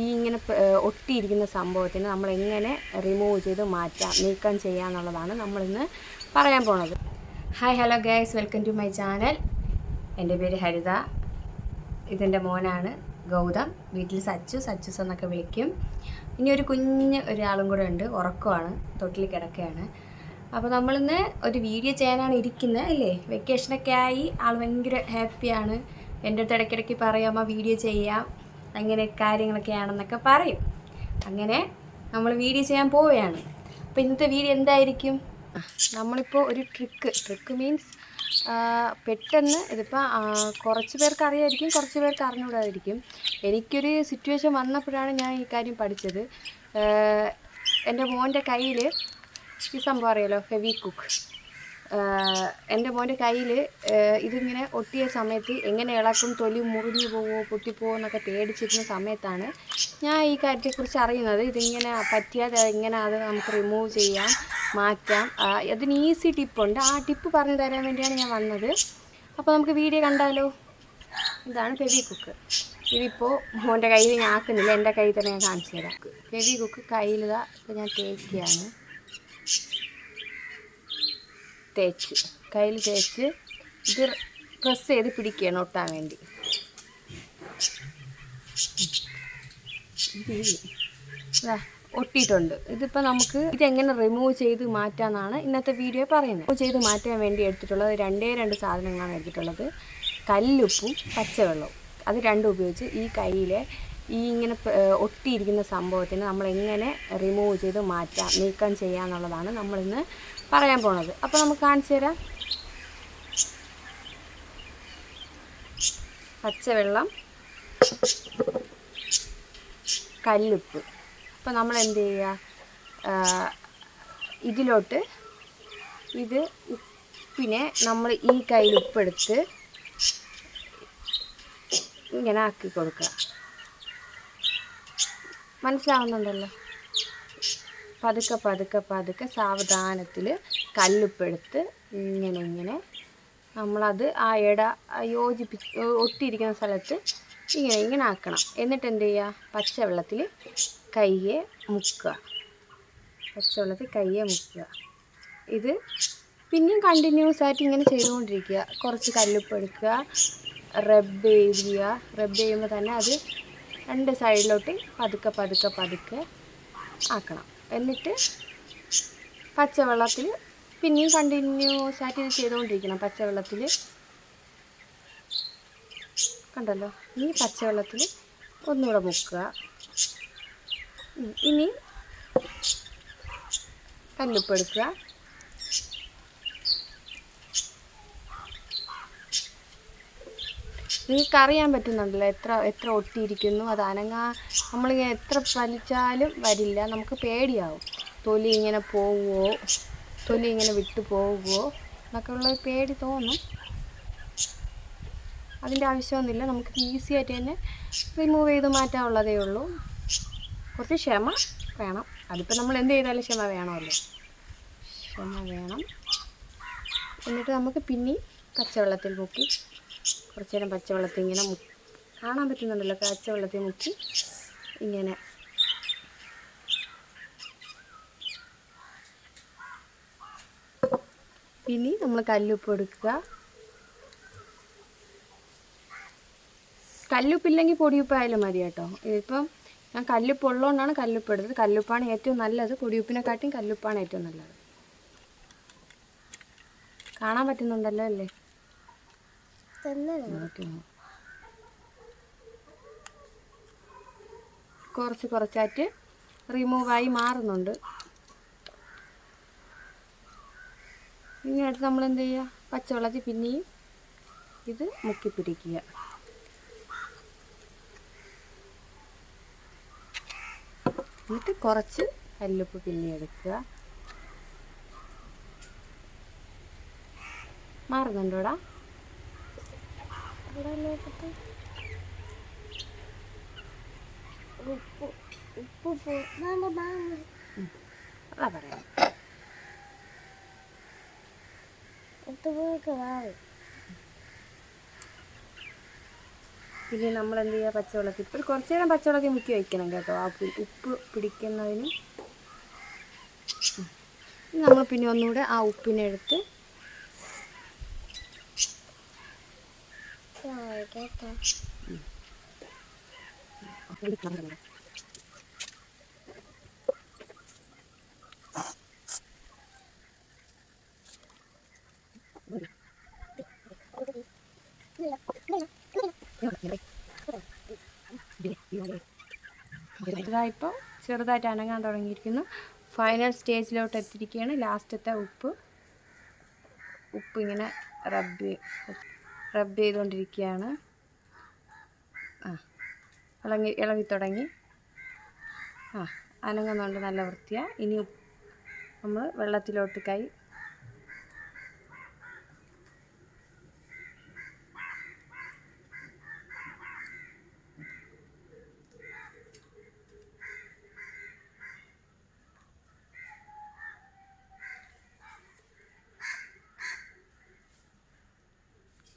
ഈ ഇങ്ങനെ ഒട്ടിയിരിക്കുന്ന സംഭവത്തിന് നമ്മൾ എങ്ങനെ റിമൂവ് ചെയ്ത് മാറ്റാം നീക്കം ചെയ്യാം എന്നുള്ളതാണ് നമ്മളിന്ന് പറയാൻ പോണത്. Hi hello guys welcome to my channel എന്റെ പേര് ഹരിത. ഇതിന്റെ മോനാണ് ഗൗതം. വീട്ടിൽ സച്ചു സച്ചുസ് എന്നൊക്കെ വിളിക്കും. ഇനി ഒരു കുഞ്ഞ് ഒരാളും കൂടെ ഉണ്ട് ഉറക്കമാണ് തൊട്ടിൽ കിടക്കുകയാണ്. അപ്പോൾ നമ്മളിന്ന് ഒരു വീഡിയോ ചെയ്യാനാണ് ഇരിക്കുന്നത് അല്ലേ? വെക്കേഷനൊക്കെ ആയി ആൾ ഭയങ്കര ഹാപ്പിയാണ് എന്റെ അടുത്ത് ഇടയ്ക്കിടയ്ക്ക് പറയാം വീഡിയോ ചെയ്യാം. അങ്ങനെ കാര്യങ്ങളൊക്കെയാണെന്നൊക്കെ പറയും. അങ്ങനെ നമ്മൾ വീഡിയോ ചെയ്യാൻ പോവുകയാണ്. അപ്പോൾ ഇന്നത്തെ വീഡിയോ എന്തായിരിക്കും? നമ്മളിപ്പോൾ ഒരു ട്രിക്ക് ട്രിക്ക് മീൻസ് പെട്ടെന്ന് ഇതിപ്പോൾ കുറച്ച് പേർക്ക് അറിയായിരിക്കും കുറച്ച് പേർക്ക് അറിഞ്ഞുകൂടാതിരിക്കും. എനിക്കൊരു സിറ്റുവേഷൻ വന്നപ്പോഴാണ് ഞാൻ ഈ കാര്യം പഠിച്ചത്. എന്റെ മോന്റെ കയ്യിൽ ഈ സംഭവം അറിയാലോ ഫെവി കുക്ക് എന്റെ മോന്റെ കയ്യിൽ ഇതിങ്ങനെ ഒട്ടിയ സമയത്ത് എങ്ങനെ ഇളക്കും തൊലി മുറിഞ്ഞു പോവോ പൊട്ടിപ്പോവോ എന്നൊക്കെ പേടിച്ചിരുന്ന സമയത്താണ് ഞാൻ ഈ കാര്യത്തെക്കുറിച്ച് അറിയുന്നത്. ഇതിങ്ങനെ പറ്റിയാൽ എങ്ങനെ അത് നമുക്ക് റിമൂവ് ചെയ്യാം മാറ്റാം. അതിന് ഈസി ടിപ്പുണ്ട് ആ ടിപ്പ് പറഞ്ഞു തരാൻ വേണ്ടിയാണ് ഞാൻ വന്നത്. അപ്പോൾ നമുക്ക് വീഡിയോ കണ്ടാലോ? ഇതാണ് ഫെവി കുക്ക് ഇതിപ്പോൾ മോന്റെ കയ്യിൽ ഞാൻ ആക്കുന്നില്ല. എന്റെ കയ്യിൽ തന്നെ ഞാൻ കാണിച്ചു തരാം. ഫെവി കുക്ക് കയ്യിലിതാ ഇപ്പോൾ ഞാൻ തേക്കുകയാണ് തേച്ച് കയ്യിൽ തേച്ച് ഇത് പ്രസ് ചെയ്ത് പിടിക്കുകയാണ് ഒട്ടാൻ വേണ്ടി. ഒട്ടിയിട്ടുണ്ട്. ഇതിപ്പോൾ നമുക്ക് ഇതെങ്ങനെ റിമൂവ് ചെയ്ത് മാറ്റാമെന്നാണ് ഇന്നത്തെ വീഡിയോ പറയുന്നത്. റിമൂവ് ചെയ്ത് മാറ്റാൻ വേണ്ടി എടുത്തിട്ടുള്ളത് രണ്ടേ രണ്ട് സാധനങ്ങളാണ് എടുത്തിട്ടുള്ളത്. കല്ലുപ്പും പച്ചവെള്ളവും. അത് രണ്ടും ഉപയോഗിച്ച് ഈ കയ്യിലെ ഈ ഇങ്ങനെ ഒട്ടിയിരിക്കുന്ന സംഭവത്തിന് നമ്മൾ എങ്ങനെ റിമൂവ് ചെയ്ത് മാറ്റാം നീക്കം ചെയ്യാന്നുള്ളതാണ് നമ്മളിന്ന് പറയാൻ പോണത്. അപ്പോൾ നമുക്ക് കാണിച്ചു തരാം. പച്ചവെള്ളം. കല്ലുപ്പ്. അപ്പോൾ നമ്മൾ എന്ത് ചെയ്യുക ഇതിലോട്ട് ഇത് ഉപ്പിനെ നമ്മൾ ഈ കയ്യിൽ ഉപ്പെടുത്ത് ഇങ്ങനെ ആക്കി കൊടുക്കുക. മനസ്സിലാവുന്നുണ്ടല്ലോ? പതുക്കെ പതുക്കെ പതുക്കെ സാവധാനത്തിൽ കല്ലുപ്പെടുത്ത് ഇങ്ങനെ ഇങ്ങനെ നമ്മളത് ആ ഇട യോജിപ്പി ഒട്ടിയിരിക്കുന്ന സ്ഥലത്ത് ഇങ്ങനെ ഇങ്ങനെ ആക്കണം. എന്നിട്ട് എന്ത് ചെയ്യുക പച്ചവെള്ളത്തിൽ കയ്യെ മുക്കുക. പച്ചവെള്ളത്തിൽ കയ്യെ മുക്കുക. ഇത് പിന്നെയും കണ്ടിന്യൂസ് ആയിട്ട് ഇങ്ങനെ ചെയ്തുകൊണ്ടിരിക്കുക. കുറച്ച് കല്ലുപ്പെടുക്കുക റബ്ബ് ചെയ്യുക. റബ്ബ് ചെയ്യുമ്പോൾ തന്നെ അത് രണ്ട് സൈഡിലോട്ട് പതുക്കെ പതുക്കെ പതുക്കെ ആക്കണം. എന്നിട്ട് പച്ചവെള്ളത്തിൽ പിന്നെയും കണ്ടിന്യൂസ് ആയിട്ട് ഇത് ചെയ്തുകൊണ്ടിരിക്കണം. പച്ചവെള്ളത്തിൽ കണ്ടല്ലോ? ഇനി പച്ചവെള്ളത്തിൽ ഒന്നുകൂടെ മുക്കുക. ഇനി കല്ലുപ്പ് നിങ്ങൾക്ക് അറിയാൻ പറ്റുന്നുണ്ടല്ലോ എത്ര എത്ര ഒട്ടിയിരിക്കുന്നു അത് അനങ്ങാ നമ്മളിങ്ങനെ എത്ര വലിച്ചാലും വരില്ല നമുക്ക് പേടിയാവും. തൊലി ഇങ്ങനെ പോവുമോ തൊലി ഇങ്ങനെ വിട്ടു പോവുമോ എന്നൊക്കെ ഉള്ള പേടി തോന്നും. അതിന്റെ ആവശ്യമൊന്നുമില്ല നമുക്ക് ഈസി ആയിട്ട് തന്നെ റിമൂവ് ചെയ്ത് മാറ്റാനുള്ളതേ ഉള്ളൂ. കുറച്ച് ക്ഷമ വേണം. അതിപ്പോൾ നമ്മൾ എന്ത് ചെയ്താലും ക്ഷമ വേണമല്ലോ. ക്ഷമ വേണം. എന്നിട്ട് നമുക്ക് പിന്നെയും പച്ചവെള്ളത്തിൽ മുക്കി കുറച്ച് നേരം പച്ചവെള്ളത്തിൽ ഇങ്ങനെ കാണാൻ പറ്റുന്നുണ്ടല്ലോ പച്ചവെള്ളത്തിൽ മുക്കി ഇങ്ങനെ. ഇനി നമ്മൾ കല്ലുപ്പ് എടുക്കുക. കല്ലുപ്പില്ലെങ്കിൽ പൊടിയുപ്പായാലും മതി കേട്ടോ. ഇതിപ്പം ഞാൻ കല്ലുപ്പ് ഉള്ളതുകൊണ്ടാണ് കല്ലുപ്പ് എടുത്തത്. കല്ലുപ്പാണ് ഏറ്റവും നല്ലത്. പൊടിയുപ്പിനെക്കാട്ടിയും കല്ലുപ്പാണ് ഏറ്റവും നല്ലത്. കാണാൻ പറ്റുന്നുണ്ടല്ലോ അല്ലേ. കുറച്ച് കുറച്ചായിട്ട് റിമൂവായി മാറുന്നുണ്ട്. ഇനി അടുത്ത് നമ്മൾ എന്ത് ചെയ്യുക? പച്ചവെള്ളത്തിൽ പിന്നെയും ഇത് മുക്കി പിടിക്കുക. എന്നിട്ട് കുറച്ച് കല്ലുപ്പ് പിന്നെ എടുക്കുക. മാറുന്നുണ്ടോടാ? ഉപ്പ് ഉപ്പ് പോ വേണ്ട മാങ്ങ അതാ പറയാം. ഉപ്പ് പോയൊക്കെ വാങ്ങി പിന്നെ നമ്മൾ എന്ത് ചെയ്യുക പച്ചവെള്ളത്തിൽ ഇപ്പോൾ കുറച്ച് നേരം പച്ചവെള്ളത്തിൽ മുക്കി വയ്ക്കണം കേട്ടോ. ആ ഉപ്പ് പിടിക്കുന്നതിന്. നമ്മൾ പിന്നെ ഒന്നുകൂടെ ആ ഉപ്പിനെടുത്ത് കേട്ടോ ഇതായിപ്പോൾ ചെറുതായിട്ട് അനങ്ങാൻ തുടങ്ങിയിരിക്കുന്നു. ഫൈനൽ സ്റ്റേജിലോട്ട് എത്തിയിരിക്കുകയാണ്. ലാസ്റ്റത്തെ ഉപ്പ്. ഉപ്പ് ഇങ്ങനെ റബ്ബ് റബ്ബ് ചെയ്തുകൊണ്ടിരിക്കുകയാണ് ആ ഇളങ്ങി ഇളകി തുടങ്ങി. ആ അനങ്ങുന്നുണ്ട് നല്ല വൃത്തിയാണ് ഇനി നമ്മൾ വെള്ളത്തിലോട്ട് കൈ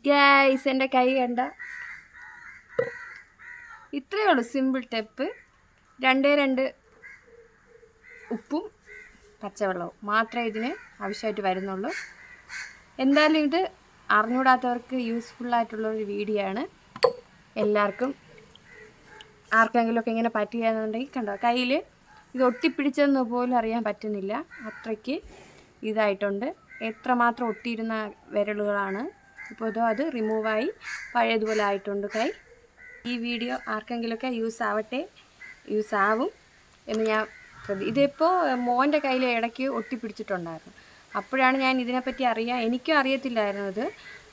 ഗൈസ് എന്റെ കൈ കണ്ട. ഇത്രയേ ഉള്ളൂ സിമ്പിൾ ടെപ്പ് രണ്ടേ രണ്ട് ഉപ്പും പച്ചവെള്ളവും. മാത്രമേ ഇതിന് ആവശ്യമായിട്ട് വരുന്നുള്ളൂ. എന്തായാലും ഇത് അറിഞ്ഞുകൂടാത്തവർക്ക് ഒരു വീഡിയോ ആണ്. എല്ലാവർക്കും ആർക്കെങ്കിലുമൊക്കെ ഇങ്ങനെ പറ്റുകയെന്നുണ്ടെങ്കിൽ കണ്ടോ കയ്യിൽ ഇത് ഒട്ടിപ്പിടിച്ചതെന്ന് പോലും അറിയാൻ പറ്റുന്നില്ല. അത്രയ്ക്ക് ഇതായിട്ടുണ്ട്. എത്രമാത്രം ഒട്ടിയിരുന്ന വിരലുകളാണ് ഇപ്പോൾ അതോ അത് റിമൂവായി. പഴയതുപോലെ ആയിട്ടുണ്ട് കൈ. ഈ വീഡിയോ ആർക്കെങ്കിലുമൊക്കെ യൂസ് ആവട്ടെ യൂസ് ആവും എന്ന് ഞാൻ ഇതിപ്പോൾ മോന്റെ കയ്യിൽ ഇടയ്ക്ക് ഒട്ടിപ്പിടിച്ചിട്ടുണ്ടായിരുന്നു. അപ്പോഴാണ് ഞാൻ ഇതിനെപ്പറ്റി അറിയാൻ എനിക്കും അറിയത്തില്ലായിരുന്നു ഇത്.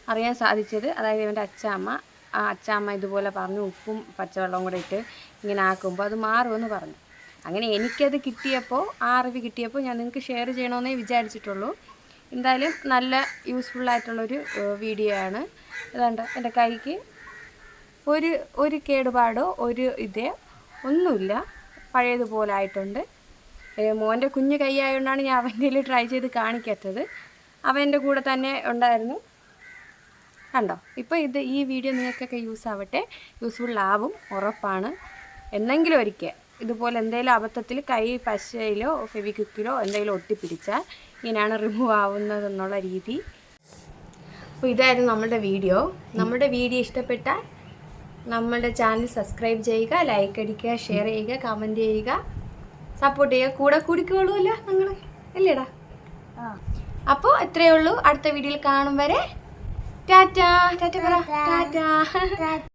അറിയാൻ സാധിച്ചത്. അതായത് ഇവന്റെ അച്ചാമ്മ ആ അച്ചാമ്മ ഇതുപോലെ പറഞ്ഞു ഉപ്പും പച്ചവെള്ളവും കൂടെ ഇട്ട് ഇങ്ങനെ ആക്കുമ്പോൾ അത് മാറുമെന്ന് പറഞ്ഞു. അങ്ങനെ എനിക്കത് കിട്ടിയപ്പോൾ ആ അറിവ് കിട്ടിയപ്പോൾ ഞാൻ നിങ്ങൾക്ക് ഷെയർ ചെയ്യണമെന്നേ വിചാരിച്ചിട്ടുള്ളൂ. എന്തായാലും നല്ല യൂസ്ഫുൾ ആയിട്ടുള്ളൊരു വീഡിയോ ആണ്. അതുകൊണ്ട് എന്റെ കൈക്ക് ഒരു ഒരു കേടുപാടോ ഒരു ഇതേ ഒന്നുമില്ല. പഴയതുപോലെ ആയിട്ടുണ്ട്. മോന്റെ കുഞ്ഞു കൈയായതുകൊണ്ടാണ് ഞാൻ അവന്റെ ട്രൈ ചെയ്ത് കാണിക്കാത്തത്. അവന്റെ കൂടെ തന്നെ ഉണ്ടായിരുന്നു. കണ്ടോ? ഇപ്പോൾ ഇത് ഈ വീഡിയോ നിങ്ങൾക്കൊക്കെ യൂസ് ആവട്ടെ. യൂസ്ഫുൾ ആവും ഉറപ്പാണ്. എന്നെങ്കിലും ഒരിക്കൽ ഇതുപോലെ എന്തെങ്കിലും അബദ്ധത്തിൽ കൈ പശയിലോ ഫെവിക്വിക്കിലോ എന്തെങ്കിലും ഒട്ടിപ്പിടിച്ചാൽ ഇങ്ങനെയാണ് റിമൂവ് ആവുന്നത് എന്നുള്ള രീതി. അപ്പോൾ ഇതായിരുന്നു നമ്മുടെ വീഡിയോ. നമ്മുടെ വീഡിയോ ഇഷ്ടപ്പെട്ടാൽ നമ്മുടെ ചാനൽ സബ്സ്ക്രൈബ് ചെയ്യുക ലൈക്ക് അടിക്കുക ഷെയർ ചെയ്യുക കമന്റ് ചെയ്യുക സപ്പോർട്ട് ചെയ്യുക. കൂടെ കൂടിക്കോളൂല്ലോ നിങ്ങൾ അല്ലേടാ? അപ്പോൾ ഇത്രയേ ഉള്ളൂ. അടുത്ത വീഡിയോയിൽ കാണും വരെ. ടാറ്റാ. ടാറ്റ പറ. ടാറ്റാ. ടാറ്റ.